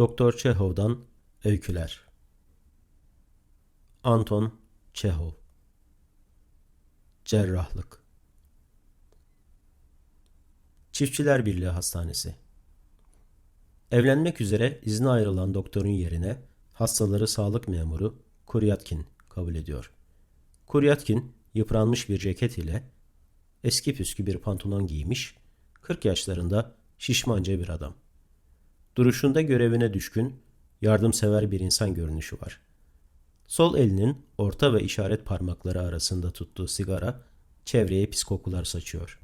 Doktor Çehov'dan Öyküler Anton Çehov Cerrahlık Çiftçiler Birliği Hastanesi Evlenmek üzere izne ayrılan doktorun yerine hastaları sağlık memuru Kuryatkin kabul ediyor. Kuryatkin yıpranmış bir ceket ile eski püskü bir pantolon giymiş, 40 yaşlarında şişmanca bir adam. Duruşunda görevine düşkün, yardımsever bir insan görünüşü var. Sol elinin orta ve işaret parmakları arasında tuttuğu sigara çevreye pis kokular saçıyor.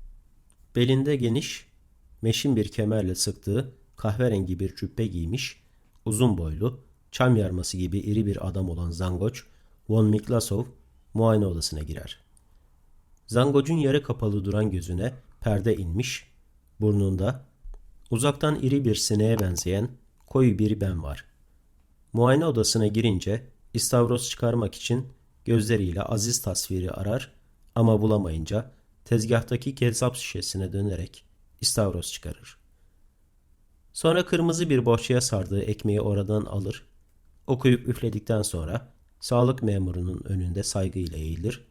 Belinde geniş, meşin bir kemerle sıktığı kahverengi bir cübbe giymiş, uzun boylu, çam yarması gibi iri bir adam olan Zangoç, Von Miklasov muayene odasına girer. Zangoç'un yarı kapalı duran gözüne perde inmiş, burnunda uzaktan iri bir sineğe benzeyen koyu bir ben var. Muayene odasına girince istavroz çıkarmak için gözleriyle aziz tasviri arar ama bulamayınca tezgahtaki kezzap şişesine dönerek istavroz çıkarır. Sonra kırmızı bir bohçaya sardığı ekmeği oradan alır, okuyup üfledikten sonra sağlık memurunun önünde saygıyla eğilir,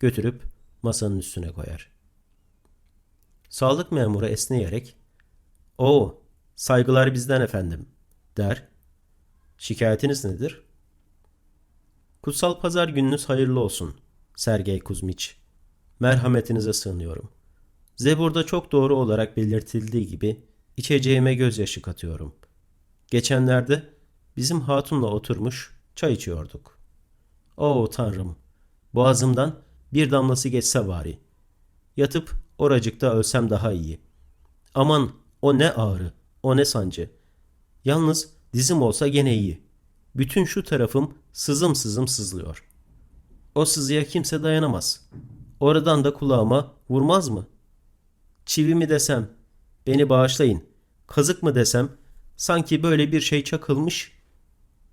götürüp masanın üstüne koyar. Sağlık memuru esneyerek, ''Oo, saygılar bizden efendim.'' der. ''Şikayetiniz nedir?'' ''Kutsal pazar gününüz hayırlı olsun, Sergey Kuzmiç. Merhametinize sığınıyorum. Zebur'da çok doğru olarak belirtildiği gibi içeceğime gözyaşı katıyorum. Geçenlerde bizim hatunla oturmuş çay içiyorduk. Oo tanrım, boğazımdan bir damlası geçse bari. Yatıp oracıkta ölsem daha iyi. Aman o ne ağrı, o ne sancı. Yalnız dizim olsa gene iyi. Bütün şu tarafım sızım sızım sızlıyor. O sızıya kimse dayanamaz. Oradan da kulağıma vurmaz mı? Çivi mi desem, beni bağışlayın. Kazık mı desem, sanki böyle bir şey çakılmış,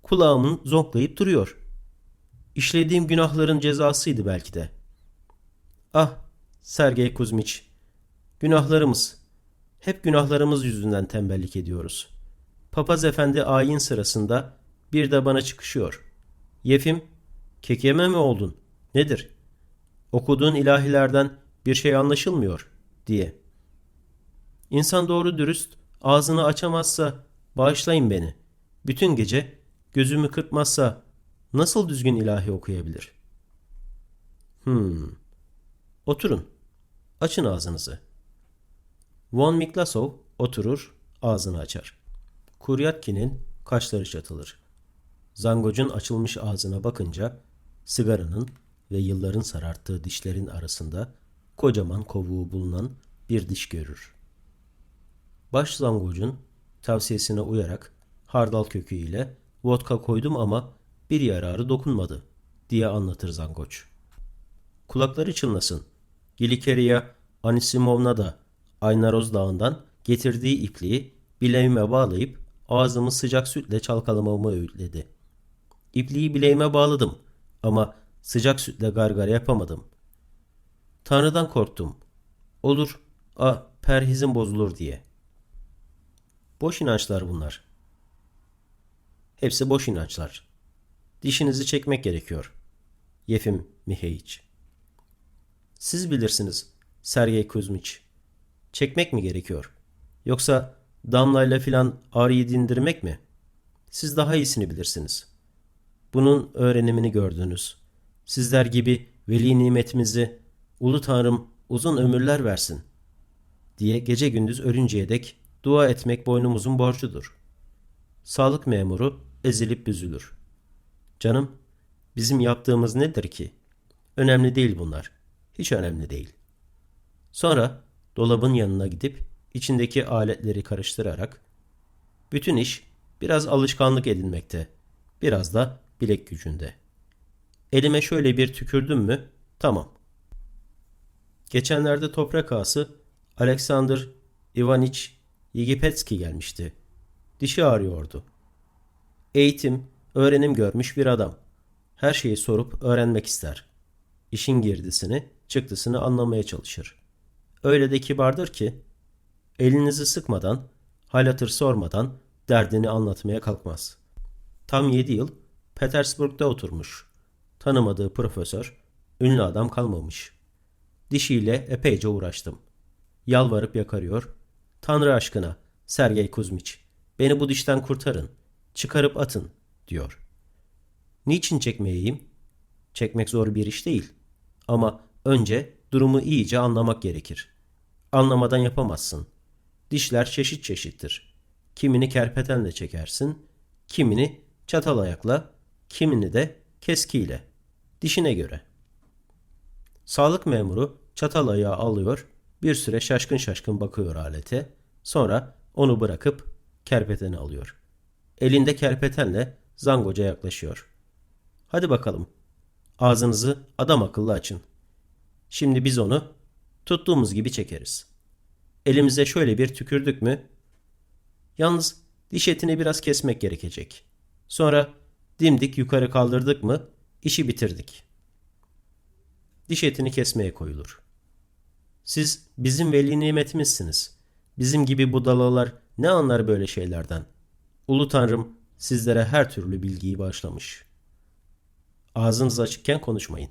kulağımın zonklayıp duruyor. İşlediğim günahların cezasıydı belki de. Ah, Sergey Kuzmiç, günahlarımız, hep günahlarımız yüzünden tembellik ediyoruz. Papaz efendi ayin sırasında bir de bana çıkışıyor. Yefim, kekeme mi oldun? Nedir? Okuduğun ilahilerden bir şey anlaşılmıyor diye. İnsan doğru dürüst ağzını açamazsa bağışlayın beni. Bütün gece gözümü kırpmazsa nasıl düzgün ilahi okuyabilir? Hmm. Oturun. Açın ağzınızı. Von Miklasov oturur, ağzını açar. Kuryatkin'in kaşları çatılır. Zangoc'un açılmış ağzına bakınca sigaranın ve yılların sararttığı dişlerin arasında kocaman kovuğu bulunan bir diş görür. Baş Zangoc'un tavsiyesine uyarak hardal kökü ile vodka koydum ama bir yararı dokunmadı diye anlatır Zangoç. Kulakları çınlasın. Gilikeria Anisimovna da Aynaroz Dağı'ndan getirdiği ipliği bileğime bağlayıp ağzımı sıcak sütle çalkalamamı öğütledi. İpliği bileğime bağladım ama sıcak sütle gargara yapamadım. Tanrı'dan korktum. Olur, a perhizim bozulur diye. Boş inançlar bunlar. Hepsi boş inançlar. Dişinizi çekmek gerekiyor. Yefim Mihaiç. Siz bilirsiniz Sergey Kuzmiç. Çekmek mi gerekiyor? Yoksa damlayla filan ağrıyı dindirmek mi? Siz daha iyisini bilirsiniz. Bunun öğrenimini gördünüz. Sizler gibi veli nimetimizi Ulu Tanrım uzun ömürler versin diye gece gündüz ölünceye dek dua etmek boynumuzun borcudur. Sağlık memuru ezilip büzülür. Canım, bizim yaptığımız nedir ki? Önemli değil bunlar. Hiç önemli değil. Sonra dolabın yanına gidip içindeki aletleri karıştırarak bütün iş biraz alışkanlık edinmekte, biraz da bilek gücünde. Elime şöyle bir tükürdüm mü tamam. Geçenlerde toprak ağası Alexander Ivaniç Yigipetski gelmişti. Dişi ağrıyordu. Eğitim, öğrenim görmüş bir adam. Her şeyi sorup öğrenmek ister. İşin girdisini, çıktısını anlamaya çalışır. Öyle de kibardır ki, elinizi sıkmadan, hal hatır sormadan derdini anlatmaya kalkmaz. Tam yedi yıl Petersburg'da oturmuş. Tanımadığı profesör, ünlü adam kalmamış. Dişiyle epeyce uğraştım. Yalvarıp yakarıyor. Tanrı aşkına Sergey Kuzmiç, beni bu dişten kurtarın. Çıkarıp atın, diyor. Niçin çekmeyeyim? Çekmek zor bir iş değil. Ama önce durumu iyice anlamak gerekir. Anlamadan yapamazsın. Dişler çeşit çeşittir. Kimini kerpetenle çekersin, kimini çatal ayakla, kimini de keskiyle. Dişine göre. Sağlık memuru çatal ayağı alıyor, bir süre şaşkın şaşkın bakıyor alete, sonra onu bırakıp kerpeteni alıyor. Elinde kerpetenle zangoca yaklaşıyor. Hadi bakalım. Ağzınızı adam akıllı açın. Şimdi biz onu tuttuğumuz gibi çekeriz. Elimize şöyle bir tükürdük mü? Yalnız diş etini biraz kesmek gerekecek. Sonra dimdik yukarı kaldırdık mı işi bitirdik. Diş etini kesmeye koyulur. Siz bizim veli nimetimizsiniz. Bizim gibi budalalar ne anlar böyle şeylerden? Ulu Tanrım sizlere her türlü bilgiyi bağışlamış. Ağzınız açıkken konuşmayın.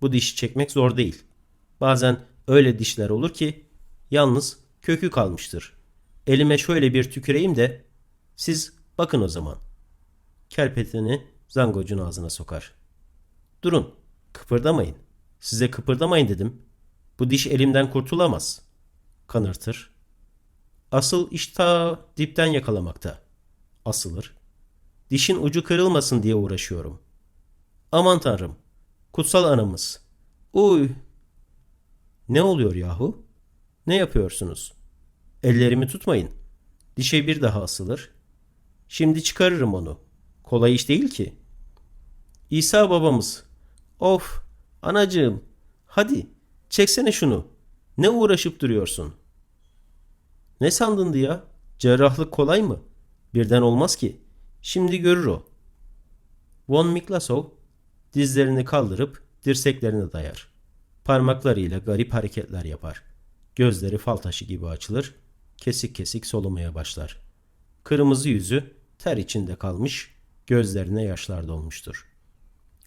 Bu dişi çekmek zor değil. Bazen öyle dişler olur ki yalnız kökü kalmıştır. Elime şöyle bir tüküreyim de siz bakın o zaman. Kerpeteni zangocun ağzına sokar. Durun, kıpırdamayın. Size kıpırdamayın dedim. Bu diş elimden kurtulamaz. Kanırtır. Asıl iş ta dipten yakalamakta. Asılır. Dişin ucu kırılmasın diye uğraşıyorum. Aman tanrım. Kutsal anamız. Uy. Ne oluyor yahu? Ne yapıyorsunuz? Ellerimi tutmayın. Dişe bir daha asılır. Şimdi çıkarırım onu. Kolay iş değil ki. İsa babamız. Of, anacığım. Hadi, çeksene şunu. Ne uğraşıp duruyorsun? Ne sandındı ya? Cerrahlık kolay mı? Birden olmaz ki. Şimdi görür o. Von Miklasov dizlerini kaldırıp dirseklerine dayar. Parmaklarıyla garip hareketler yapar. Gözleri fal taşı gibi açılır. Kesik kesik solumaya başlar. Kırmızı yüzü ter içinde kalmış, gözlerine yaşlar dolmuştur.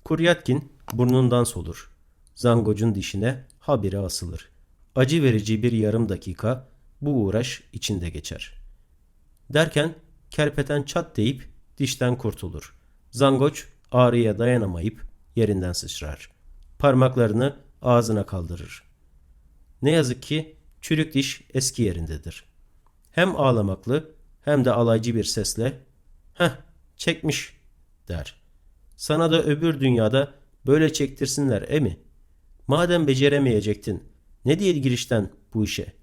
Kuryatkin burnundan solur. Zangocun dişine habire asılır. Acı verici bir yarım dakika bu uğraş içinde geçer. Derken kerpeten çat deyip dişten kurtulur. Zangoç ağrıya dayanamayıp yerinden sıçrar. Parmaklarını ağzına kaldırır. Ne yazık ki çürük diş eski yerindedir. Hem ağlamaklı hem de alaycı bir sesle "Heh, çekmiş." der. Sana da öbür dünyada böyle çektirsinler e mi? Madem beceremeyecektin, ne diye girişten bu işe?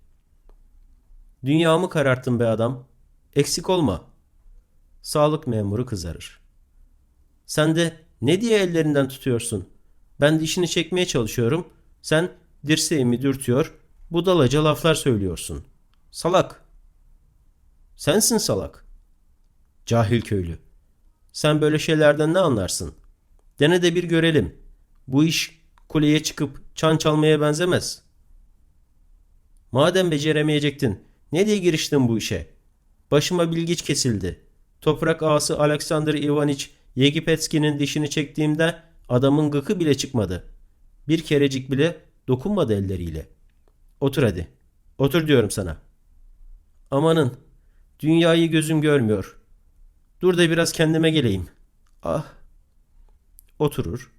Dünyamı kararttın be adam. Eksik olma. Sağlık memuru kızarır. Sen de ne diye ellerinden tutuyorsun? Ben dişini çekmeye çalışıyorum. Sen dirseğimi dürtüyor, budalaca laflar söylüyorsun. Salak. Sensin salak. Cahil köylü. Sen böyle şeylerden ne anlarsın? Dene de bir görelim. Bu iş kuleye çıkıp çan çalmaya benzemez. Madem beceremeyecektin, ne diye giriştin bu işe? Başıma bilgiç kesildi. Toprak ağası Alexander Ivaniç Yegipetski'nin dişini çektiğimde adamın gıkı bile çıkmadı. Bir kerecik bile dokunmadı elleriyle. Otur hadi. Otur diyorum sana. Amanın. Dünyayı gözüm görmüyor. Dur da biraz kendime geleyim. Ah. Oturur.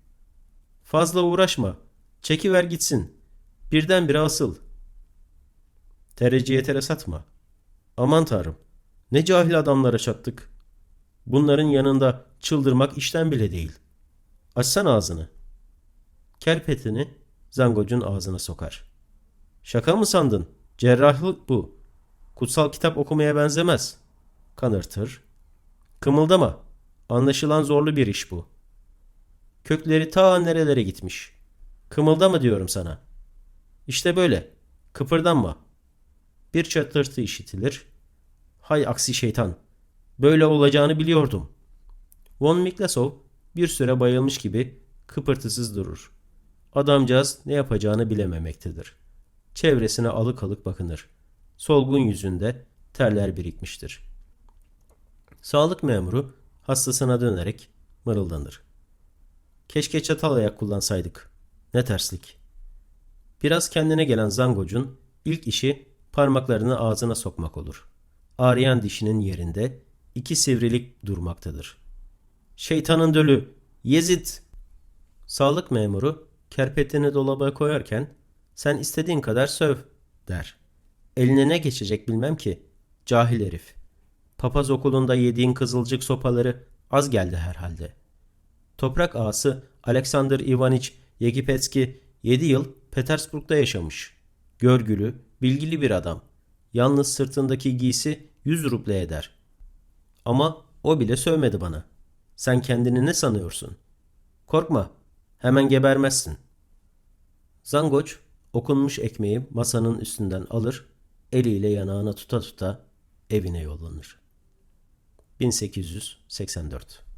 Fazla uğraşma. Çekiver gitsin. Birdenbire asıl. Tereciye tere satma. Aman tanrım. Ne cahil adamlara çattık. Bunların yanında çıldırmak işten bile değil. Açsan ağzını. Kerpetini zangocun ağzına sokar. Şaka mı sandın? Cerrahlık bu. Kutsal kitap okumaya benzemez. Kanırtır. Kımıldama. Anlaşılan zorlu bir iş bu. Kökleri ta nerelere gitmiş. Kımıldama diyorum sana. İşte böyle. Kıpırdanma. Bir çatırtı işitilir. Hay aksi şeytan. Böyle olacağını biliyordum. Von Miklasov bir süre bayılmış gibi kıpırtısız durur. Adamcağız ne yapacağını bilememektedir. Çevresine alık alık bakınır. Solgun yüzünde terler birikmiştir. Sağlık memuru hastasına dönerek mırıldanır. Keşke çatal ayak kullansaydık. Ne terslik. Biraz kendine gelen zangocun ilk işi parmaklarını ağzına sokmak olur. Ağrıyan dişinin yerinde iki sivrilik durmaktadır. Şeytanın dölü, Yezid! Sağlık memuru kerpetini dolaba koyarken sen istediğin kadar söv der. Eline ne geçecek bilmem ki. Cahil herif. Papaz okulunda yediğin kızılcık sopaları az geldi herhalde. Toprak ağası Alexander Ivaniç Yekipetski 7 yıl Petersburg'da yaşamış. Görgülü, bilgili bir adam. Yalnız sırtındaki giysi 100 ruble eder. Ama o bile sövmedi bana. Sen kendini ne sanıyorsun? Korkma, hemen gebermezsin. Zangoç okunmuş ekmeği masanın üstünden alır, eliyle yanağına tuta tuta evine yollanır. 1884